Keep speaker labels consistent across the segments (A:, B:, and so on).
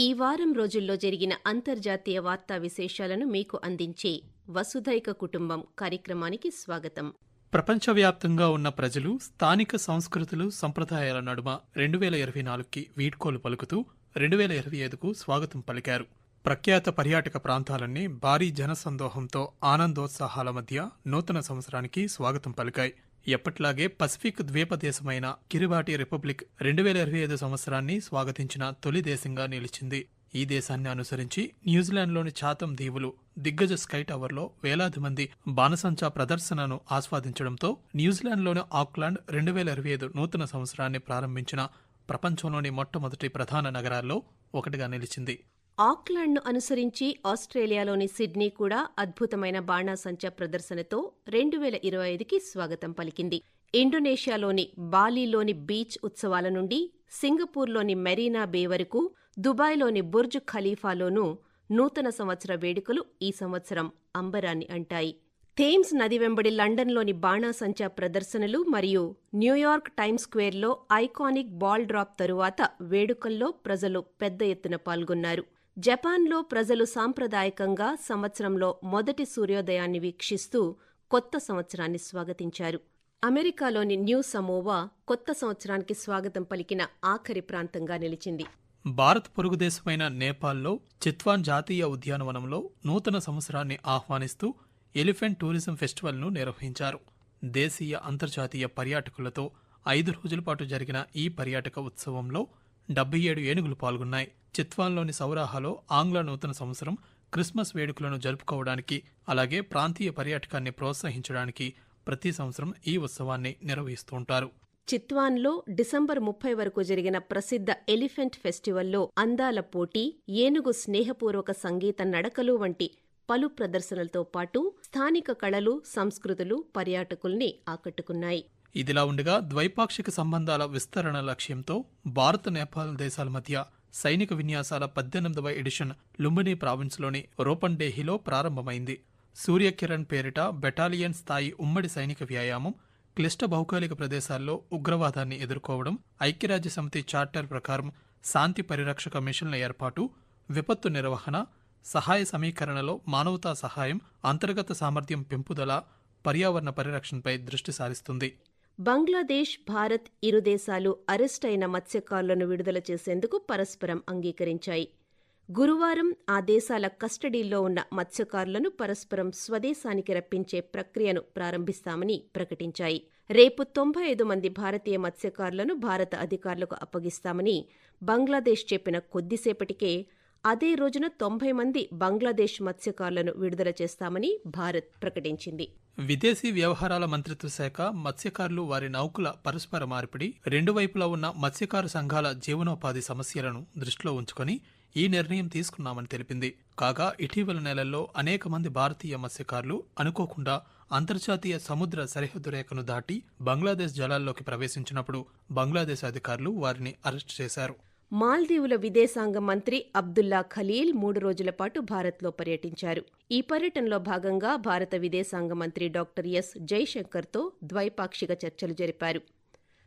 A: ఈ వారం రోజుల్లో జరిగిన అంతర్జాతీయ వార్తా విశేషాలను మీకు అందించే వసుధైక కుటుంబం కార్యక్రమానికి స్వాగతం.
B: ప్రపంచవ్యాప్తంగా ఉన్న ప్రజలు స్థానిక సంస్కృతులు సంప్రదాయాల నడుమ రెండు వేల ఇరవై నాలుగుకి వీడ్కోలు పలుకుతూ రెండు వేల ఇరవై ఐదుకు స్వాగతం పలికారు. ప్రఖ్యాత పర్యాటక ప్రాంతాలన్నీ భారీ జనసందోహంతో ఆనందోత్సాహాల మధ్య నూతన సంవత్సరానికి స్వాగతం పలికాయి. ఎప్పట్లాగే పసిఫిక్ ద్వీప దేశమైన కిరిబాటి రిపబ్లిక్ రెండు వేల ఇరవై ఐదు సంవత్సరాన్ని స్వాగతించిన తొలి దేశంగా నిలిచింది. ఈ దేశాన్ని అనుసరించి న్యూజిలాండ్లోని చాతం దీవులు దిగ్గజ స్కై టవర్లో వేలాది మంది బాణసంచా ప్రదర్శనను ఆస్వాదించడంతో న్యూజిలాండ్లోని ఆక్లాండ్ రెండు వేల ఇరవై ఐదు నూతన సంవత్సరాన్ని ప్రారంభించిన ప్రపంచంలోని మొట్టమొదటి ప్రధాన నగరాల్లో ఒకటిగా నిలిచింది.
A: ఆక్లాండ్ను అనుసరించి ఆస్ట్రేలియాలోని సిడ్నీ కూడా అద్భుతమైన బాణాసంచా ప్రదర్శనతో రెండు వేల ఇరవై ఐదుకి స్వాగతం పలికింది. ఇండోనేషియాలోని బాలీలోని బీచ్ ఉత్సవాల నుండి సింగపూర్లోని మెరీనా బే వరకు దుబాయ్లోని బుర్జ్ ఖలీఫాలోనూ నూతన సంవత్సర వేడుకలు ఈ సంవత్సరం అంబరాన్ని అంటాయి. థేమ్స్ నది వెంబడి లండన్లోని బాణాసంచా ప్రదర్శనలు మరియు న్యూయార్క్ టైమ్స్ స్క్వేర్లో ఐకానిక్ బాల్ డ్రాప్ తరువాత వేడుకల్లో ప్రజలు పెద్ద ఎత్తున పాల్గొన్నారు. జపాన్లో ప్రజలు సాంప్రదాయకంగా సంవత్సరంలో మొదటి సూర్యోదయాన్ని వీక్షిస్తూ కొత్త సంవత్సరాన్ని స్వాగతించారు. అమెరికాలోని న్యూ సమోవా కొత్త సంవత్సరానికి స్వాగతం పలికిన ఆఖరి ప్రాంతంగా నిలిచింది.
B: భారత్ పొరుగుదేశమైన నేపాల్లో చిత్వాన్ జాతీయ ఉద్యానవనంలో నూతన సంవత్సరాన్ని ఆహ్వానిస్తూ ఎలిఫెంట్ టూరిజం ఫెస్టివల్ను నిర్వహించారు. దేశీయ అంతర్జాతీయ పర్యాటకులతో ఐదు రోజుల పాటు జరిగిన ఈ పర్యాటక ఉత్సవంలో డెబ్బై ఏడు ఏనుగులు పాల్గొన్నాయి. చిత్వాన్లోని సౌరాహాలో ఆంగ్ల నూతన సంవత్సరం క్రిస్మస్ వేడుకలను జరుపుకోవడానికి అలాగే ప్రాంతీయ పర్యాటకాన్ని ప్రోత్సహించడానికి ప్రతి సంవత్సరం ఈ ఉత్సవాన్ని నిర్వహిస్తూ ఉంటారు
A: చిత్వాన్లో డిసెంబర్ ముప్పై వరకు జరిగిన ప్రసిద్ధ ఎలిఫెంట్ ఫెస్టివల్లో అందాల పోటీ ఏనుగు స్నేహపూర్వక సంగీత నడకలు వంటి పలు ప్రదర్శనలతో పాటు స్థానిక కళలు సంస్కృతులు పర్యాటకుల్ని ఆకట్టుకున్నాయి.
B: ఇదిలా ఉండగా ద్వైపాక్షిక సంబంధాల విస్తరణ లక్ష్యంతో భారత్ నేపాల్ దేశాల మధ్య సైనిక విన్యాసాల పద్దెనిమిదవ ఎడిషన్ లుంబిని ప్రావిన్స్లోని రోపన్డేహిలో ప్రారంభమైంది. సూర్యకిరణ్ పేరిట బెటాలియన్ స్థాయి ఉమ్మడి సైనిక వ్యాయామం క్లిష్ట భౌగోళిక ప్రదేశాల్లో ఉగ్రవాదాన్ని ఎదుర్కోవడం ఐక్యరాజ్య సమితి చార్టర్ ప్రకారం శాంతి పరిరక్షక మిషన్ల ఏర్పాటు విపత్తు నిర్వహణ సహాయ సమీకరణలో మానవతా సహాయం అంతర్గత సామర్థ్యం పెంపుదల పర్యావరణ పరిరక్షణపై దృష్టి సారిస్తుంది.
A: బంగ్లాదేశ్ భారత్ ఇరు దేశాలు అరెస్టైన మత్స్యకారులను విడుదల చేసేందుకు పరస్పరం అంగీకరించాయి. గురువారం ఆ దేశాల కస్టడీల్లో ఉన్న మత్స్యకారులను పరస్పరం స్వదేశానికి రప్పించే ప్రక్రియను ప్రారంభిస్తామని ప్రకటించాయి. రేపు తొంభై ఐదు మంది భారతీయ మత్స్యకారులను భారత అధికారులకు అప్పగిస్తామని బంగ్లాదేశ్ చెప్పిన కొద్దిసేపటికే అదే రోజున తొంభై మంది బంగ్లాదేశ్ మత్స్యకారులను విడుదల చేస్తామని భారత్ ప్రకటించింది.
B: విదేశీ వ్యవహారాల మంత్రిత్వ శాఖ మత్స్యకారులు వారి నౌకల పరస్పర మార్పిడి రెండు వైపులా ఉన్న మత్స్యకార సంఘాల జీవనోపాధి సమస్యలను దృష్టిలో ఉంచుకొని ఈ నిర్ణయం తీసుకున్నామని తెలిపింది. కాగా ఇటీవల నెలల్లో అనేక మంది భారతీయ మత్స్యకారులు అనుకోకుండా అంతర్జాతీయ సముద్ర సరిహద్దు రేఖను దాటి బంగ్లాదేశ్ జలాల్లోకి ప్రవేశించినప్పుడు బంగ్లాదేశ్ అధికారులు వారిని అరెస్టు చేశారు.
A: మాల్దీవుల విదేశాంగ మంత్రి అబ్దుల్లా ఖలీల్ మూడు రోజుల పాటు భారత్లో పర్యటించారు. ఈ పర్యటనలో భాగంగా భారత విదేశాంగ మంత్రి డాక్టర్ ఎస్. జైశంకర్తో ద్వైపాక్షిక చర్చలు జరిపారు.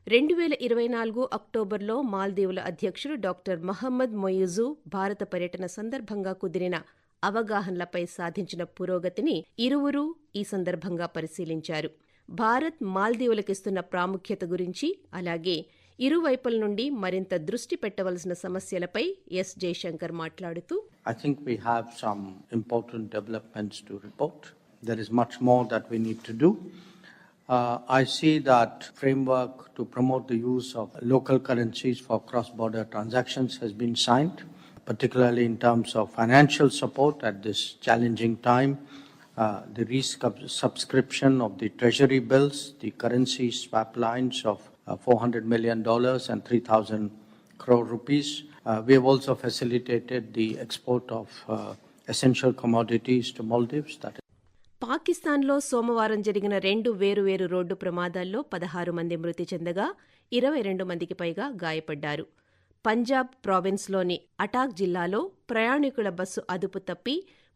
A: రెండు వేల ఇరవై నాలుగు అక్టోబర్లో మాల్దీవుల అధ్యక్షుడు డాక్టర్ మహమ్మద్ మొయిజు భారత పర్యటన సందర్భంగా కుదిరిన అవగాహనలపై సాధించిన పురోగతిని ఇరువురూ ఈ సందర్భంగా పరిశీలించారు. భారత్ మాల్దీవులకిస్తున్న ప్రాముఖ్యత గురించి అలాగే ఇరువైపుల నుండి మరింత దృష్టి పెట్టవలసిన సమస్యలపై ఎస్ జయశంకర్ మాట్లాడుతూ
C: I think we have some important developments to report there is much more that we need to do I see that framework to promote the use of local currencies for cross border transactions has been signed particularly in terms of financial support at this challenging time Uh, the resubscription of the treasury bills, the currency swap lines of uh, $400 million and 3,000 crore rupees. Uh, we have also facilitated the export of uh, essential commodities to Maldives. That
A: పాకిస్తాన్లో సోమవారం జరిగిన రెండు వేరువేరు road ప్రమాదాల్లో పదహారు మంది మృతి చెందగా ఇరవై రెండు మందికి పైగా గాయపడ్డారు పంజాబ్ ప్రావిన్స్లోని అటాక్ జిల్లాలో ప్రయాణికుల బస్సు అదుపు తప్పి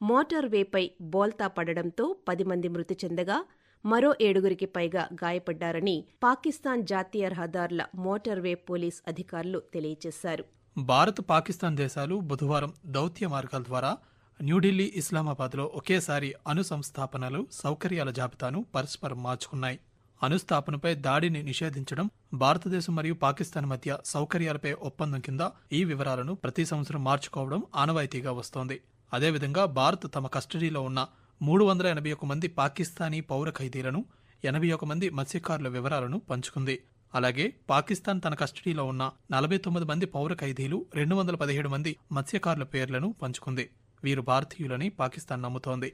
A: మోటార్ వేపై బోల్తా పడడంతో పది మంది మృతి చెందగా మరో ఏడుగురికి పైగా గాయపడ్డారని పాకిస్తాన్ జాతీయ రహదారుల మోటార్ వే పోలీస్ అధికారులు తెలియజేశారు.
B: భారత్ పాకిస్తాన్ దేశాలు బుధవారం దౌత్య మార్గాల ద్వారా న్యూఢిల్లీ ఇస్లామాబాద్లో ఒకేసారి అణు సంస్థాపనలు సౌకర్యాల జాబితాను పరస్పరం మార్చుకున్నాయి. అనుస్థాపనపై దాడిని నిషేధించడం భారతదేశం మరియు పాకిస్తాన్ మధ్య సౌకర్యాలపై ఒప్పందం కింద ఈ వివరాలను ప్రతి సంవత్సరం మార్చుకోవడం ఆనవాయితీగా వస్తోంది. అదేవిధంగా భారత్ తమ కస్టడీలో ఉన్న మూడు వందల ఎనభై ఒక మంది పాకిస్తానీ పౌర ఖైదీలను ఎనభై ఒక మంది మత్స్యకారుల వివరాలను పంచుకుంది. అలాగే పాకిస్తాన్ తన కస్టడీలో ఉన్న నలభై తొమ్మిది మంది పౌర ఖైదీలు రెండు వందల పదిహేడు మంది మత్స్యకారుల పేర్లను పంచుకుంది. వీరు భారతీయులని పాకిస్తాన్ నమ్ముతోంది.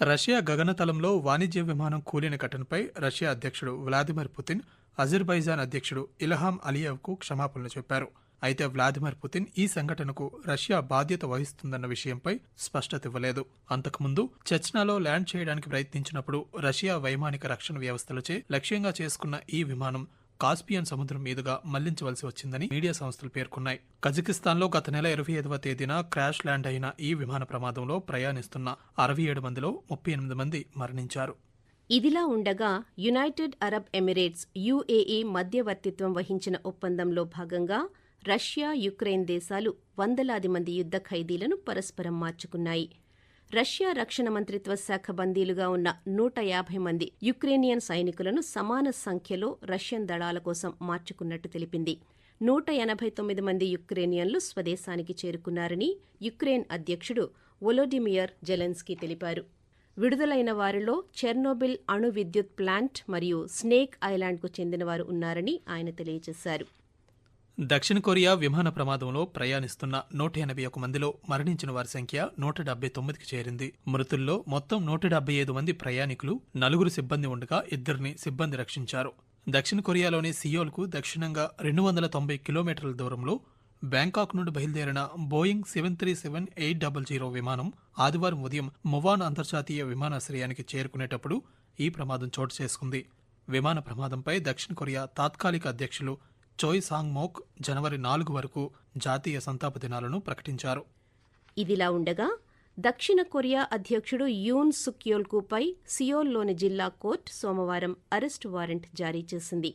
B: రష్యా గగనతలంలో వాణిజ్య విమానం కూలిన ఘటనపై రష్యా అధ్యక్షుడు వ్లాదిమిర్ పుతిన్ అజర్బైజాన్ అధ్యక్షుడు ఇల్హాం అలియవ్కు క్షమాపణలు చెప్పారు. అయితే వ్లాదిమిర్ పుతిన్ ఈ సంఘటనకు రష్యా బాధ్యత వహిస్తుందన్న విషయంపై స్పష్టత ఇవ్వలేదు. అంతకుముందు చచ్నాలో ల్యాండ్ చేయడానికి ప్రయత్నించినప్పుడు రష్యా వైమానిక రక్షణ వ్యవస్థలచే లక్ష్యంగా చేసుకున్న ఈ విమానం కాస్పియన్ సముద్రం మీదుగా మళ్ళించవలసి వచ్చిందని మీడియా సంస్థలు పేర్కొన్నాయి. కజకిస్తాన్లో గత నెల ఇరవై ఐదవ తేదీన క్రాష్ ల్యాండ్ అయిన ఈ విమాన ప్రమాదంలో ప్రయాణిస్తున్న అరవై ఏడు మందిలో ముప్పై ఎనిమిది మంది మరణించారు.
A: ఇదిలా ఉండగా యునైటెడ్ అరబ్ ఎమిరేట్స్ యుఏఈ మధ్యవర్తిత్వం వహించిన ఒప్పందంలో భాగంగా రష్యా యుక్రెయిన్ దేశాలు వందలాది మంది యుద్ధ ఖైదీలను పరస్పరం మార్చుకున్నాయి. రష్యా రక్షణ మంత్రిత్వ శాఖ బందీలుగా ఉన్న నూట యాభై మంది యుక్రేనియన్ సైనికులను సమాన సంఖ్యలో రష్యన్ దళాల కోసం మార్చుకున్నట్టు తెలిపింది. నూట ఎనభై తొమ్మిది మంది యుక్రేనియన్లు స్వదేశానికి చేరుకున్నారని యుక్రెయిన్ అధ్యక్షుడు ఒలోడిమియర్ జెలెన్స్కీ తెలిపారు. విడుదలైన వారిలో చెర్నోబిల్ అణు విద్యుత్ ప్లాంట్ మరియు స్నేక్ ఐలాండ్కు చెందినవారు ఉన్నారని ఆయన తెలియజేశారు.
B: దక్షిణ కొరియా విమాన ప్రమాదంలో ప్రయాణిస్తున్న నూట ఎనభై ఒక మందిలో మరణించిన వారి సంఖ్య నూట డెబ్బై తొమ్మిదికి చేరింది. మృతుల్లో మొత్తం నూట డెబ్బై ఐదు మంది ప్రయాణికులు నలుగురు సిబ్బంది ఉండగా ఇద్దరిని సిబ్బంది రక్షించారు. దక్షిణ కొరియాలోని సియోల్కు దక్షిణంగా రెండు వందల తొంభై కిలోమీటర్ల దూరంలో బ్యాంకాక్ నుండి బయలుదేరిన Boeing seven three seven eight double zero విమానం ఆదివారం ఉదయం మువాన్ అంతర్జాతీయ విమానాశ్రయానికి చేరుకునేటప్పుడు ఈ ప్రమాదం చోటు చేసుకుంది. విమాన ప్రమాదంపై దక్షిణ కొరియా తాత్కాలిక అధ్యక్షులు చోయ్ సాంగ్మోక్ జనవరి నాలుగు వరకు జాతీయ సంతాప దినాలను ప్రకటించారు.
A: ఇదిలా ఉండగా దక్షిణ కొరియా అధ్యక్షుడు యూన్ సుక్యోల్కుపై సియోల్లోని జిల్లా కోర్టు సోమవారం అరెస్టు వారెంట్ జారీ చేసింది.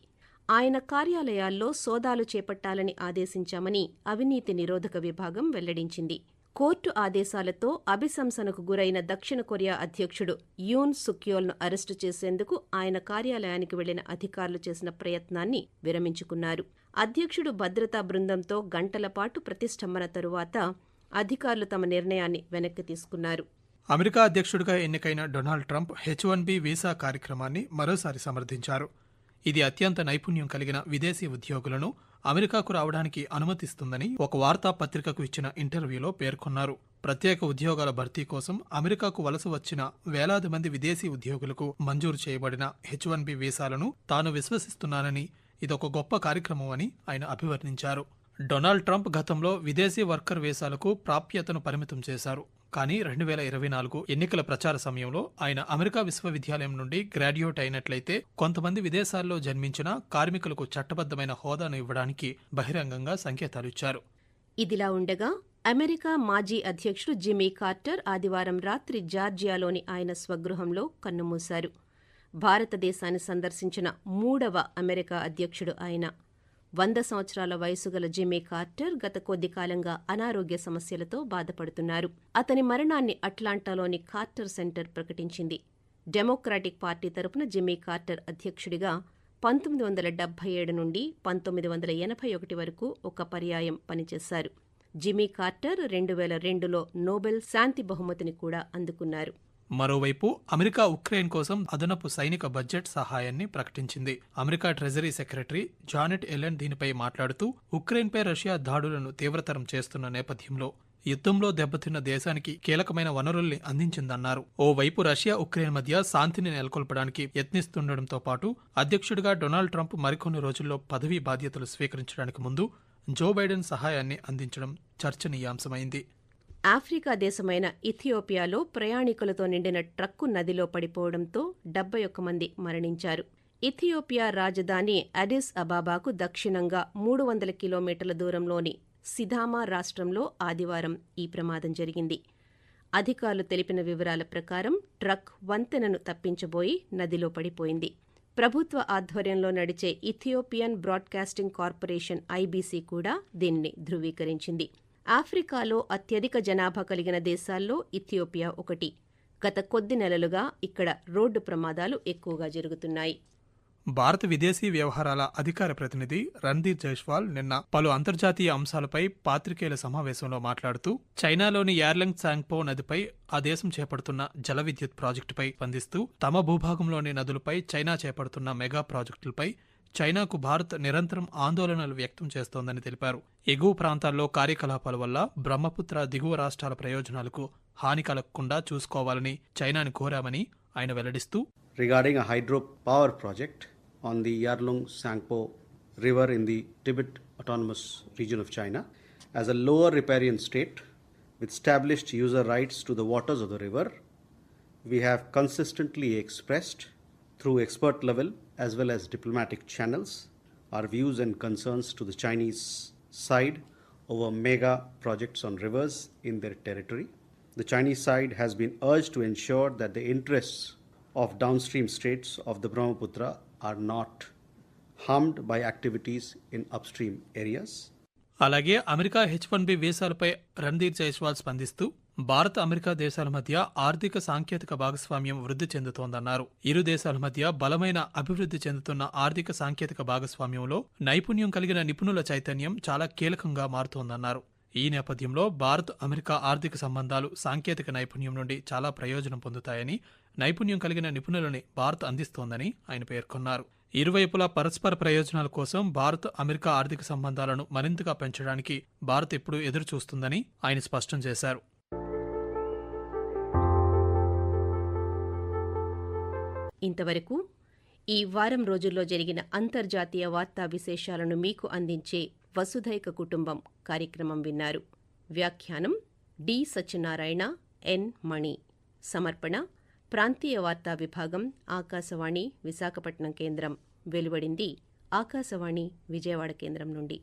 A: ఆయన కార్యాలయాల్లో సోదాలు చేపట్టాలని ఆదేశించామని అవినీతి నిరోధక విభాగం వెల్లడించింది. కోర్టు ఆదేశాలతో అభిశంసనకు గురైన దక్షిణ కొరియా అధ్యక్షుడు యూన్ సుక్యోల్ను అరెస్టు చేసేందుకు ఆయన కార్యాలయానికి వెళ్ళిన అధికారులు చేసిన ప్రయత్నాన్ని విరమించుకున్నారు. అధ్యక్షుడు భద్రతా బృందంతో గంటల పాటు ప్రతిష్టంభన తరువాత అధికారులు తమ నిర్ణయాన్ని వెనక్కి తీసుకున్నారు.
B: అమెరికా అధ్యక్షుడిగా ఎన్నికైన Donald Trump H one B visa కార్యక్రమాన్ని మరోసారి సమర్థించారు. ఇది అత్యంత నైపుణ్యం కలిగిన విదేశీ ఉద్యోగులను అమెరికాకు రావడానికి అనుమతిస్తుందని ఒక వార్తాపత్రికకు ఇచ్చిన ఇంటర్వ్యూలో పేర్కొన్నారు. ప్రత్యేక ఉద్యోగాల భర్తీ కోసం అమెరికాకు వలస వచ్చిన వేలాది మంది విదేశీ ఉద్యోగులకు మంజూరు చేయబడిన హెచ్ వన్ బి వీసాలను తాను విశ్వసిస్తున్నానని ఇదొక గొప్ప కార్యక్రమం అని ఆయన అభివర్ణించారు. డొనాల్డ్ ట్రంప్ గతంలో విదేశీ వర్కర్ వీసాలకు ప్రాప్యతను పరిమితం చేశారు. కానీ రెండు వేల ఇరవై నాలుగు ఎన్నికల ప్రచార సమయంలో ఆయన అమెరికా విశ్వవిద్యాలయం నుండి గ్రాడ్యుయేట్ అయినట్లయితే కొంతమంది విదేశాల్లో జన్మించిన కార్మికులకు చట్టబద్దమైన హోదాను ఇవ్వడానికి బహిరంగంగా సంకేతాలిచ్చారు
A: ఇదిలా ఉండగా అమెరికా మాజీ అధ్యక్షుడు జిమ్మీ కార్టర్ ఆదివారం రాత్రి జార్జియాలోని ఆయన స్వగృహంలో కన్నుమూశారు. భారతదేశాన్ని సందర్శించిన మూడవ అమెరికా అధ్యక్షుడు ఆయన వంద సంవత్సరాల వయసు గల జిమ్మీ కార్టర్ గత కొద్ది కాలంగా అనారోగ్య సమస్యలతో బాధపడుతున్నారు. అతని మరణాన్ని అట్లాంటాలోని కార్టర్ సెంటర్ ప్రకటించింది. డెమోక్రాటిక్ పార్టీ తరపున జిమ్మీ కార్టర్ అధ్యక్షుడిగా పంతొమ్మిది వందల డెబ్బై ఏడు నుండి పంతొమ్మిది వందల ఎనభై ఒకటి వరకు ఒక పర్యాయం పనిచేశారు. జిమ్మీ కార్టర్ రెండు వేల రెండులో నోబెల్ శాంతి బహుమతిని కూడా అందుకున్నారు.
B: మరోవైపు అమెరికా ఉక్రెయిన్ కోసం అదనపు సైనిక బడ్జెట్ సహాయాన్ని ప్రకటించింది. America treasury secretary Janet Yellen దీనిపై మాట్లాడుతూ ఉక్రెయిన్పై రష్యా దాడులను తీవ్రతరం చేస్తున్న నేపథ్యంలో యుద్ధంలో దెబ్బతిన్న దేశానికి కీలకమైన వనరుల్ని అందించిందన్నారు. ఓవైపు రష్యా ఉక్రెయిన్ మధ్య శాంతిని నెలకొల్పడానికి యత్నిస్తుండటంతో పాటు అధ్యక్షుడిగా డొనాల్డ్ ట్రంప్ మరికొన్ని రోజుల్లో పదవీ బాధ్యతలు స్వీకరించడానికి ముందు జో బైడెన్ సహాయాన్ని అందించడం చర్చనీయాంశమైంది.
A: ఆఫ్రికా దేశమైన ఇథియోపియాలో ప్రయాణికులతో నిండిన ట్రక్కు నదిలో పడిపోవడంతో డెబ్బై ఒక్క మంది మరణించారు. ఇథియోపియా రాజధాని అడిస్ అబాబాకు దక్షిణంగా మూడు వందల కిలోమీటర్ల దూరంలోని సిధామా రాష్ట్రంలో ఆదివారం ఈ ప్రమాదం జరిగింది. అధికారులు తెలిపిన వివరాల ప్రకారం ట్రక్ వంతెనను తప్పించబోయి నదిలో పడిపోయింది. ప్రభుత్వ ఆధ్వర్యంలో నడిచే ఇథియోపియన్ బ్రాడ్కాస్టింగ్ కార్పొరేషన్ ఐబీసీ కూడా దీనిని ధృవీకరించింది. ఆఫ్రికాలో అత్యధిక జనాభా కలిగిన దేశాల్లో ఇథియోపియా ఒకటి. గత కొద్ది నెలలుగా ఇక్కడ రోడ్డు ప్రమాదాలు ఎక్కువగా జరుగుతున్నాయి.
B: భారత విదేశీ వ్యవహారాల అధికార ప్రతినిధి రణ్దీర్ జైస్వాల్ నిన్న పలు అంతర్జాతీయ అంశాలపై పాత్రికేయుల సమావేశంలో మాట్లాడుతూ చైనాలోని యార్లంగ్ సాంగ్పో నదిపై ఆ దేశం చేపడుతున్న జల విద్యుత్ ప్రాజెక్టుపై స్పందిస్తూ తమ భూభాగంలోని నదులపై చైనా చేపడుతున్న మెగా ప్రాజెక్టులపై చైనాకు భారత్ నిరంతరం ఆందోళనలు వ్యక్తం చేస్తోందని తెలిపారు. ఎగువ ప్రాంతాల్లో కార్యకలాపాల వల్ల బ్రహ్మపుత్ర దిగువ రాష్ట్రాల ప్రయోజనాలకు హాని కలగకుండా చూసుకోవాలని చైనాను కోరామని ఆయన వెల్లడిస్తూ
D: regarding hydro power project on the Yarlung Tsangpo river in the Tibet autonomous region of China as a lower riparian state with established user rights to the waters of the river we have consistently expressed through expert level as well as diplomatic channels our views and concerns to the Chinese side over mega projects on rivers in their territory. The Chinese side has been urged to ensure that the interests of downstream states of the Brahmaputra are not harmed by activities in upstream areas.
B: అలాగే America H one B వీసాలపై Randeep Jaiswal స్పందిస్తూ భారత America దేశాల మధ్య ఆర్థిక సాంకేతిక భాగస్వామ్యం వృద్ధి చెందుతోందన్నారు. ఇరు దేశాల మధ్య బలమైన అభివృద్ధి చెందుతున్న ఆర్థిక సాంకేతిక భాగస్వామ్యంలో నైపుణ్యం కలిగిన నిపుణుల చైతన్యం చాలా కీలకంగా మారుతోందన్నారు. ఈ నేపథ్యంలో భారత్ అమెరికా ఆర్థిక సంబంధాలు సాంకేతిక నైపుణ్యం నుండి చాలా ప్రయోజనం పొందుతాయని నైపుణ్యం కలిగిన నిపుణులని భారత్ అందిస్తోందని ఆయన పేర్కొన్నారు. ఇరువైపులా పరస్పర ప్రయోజనాల కోసం భారత్ అమెరికా ఆర్థిక సంబంధాలను మరింతగా పెంచడానికి భారత్ ఎప్పుడూ ఎదురు చూస్తుందని ఆయన స్పష్టం చేశారు.
A: ఇంతవరకు ఈ వారం రోజుల్లో జరిగిన అంతర్జాతీయ వార్తా విశేషాలను మీకు అందించే వసుధైక కుటుంబం కార్యక్రమం విన్నారు. వ్యాఖ్యానం డి సత్యనారాయణ ఎన్ మణి. సమర్పణ ప్రాంతీయ వార్తా విభాగం ఆకాశవాణి విశాఖపట్నం కేంద్రం. వెలువడింది ఆకాశవాణి విజయవాడ కేంద్రం నుండి.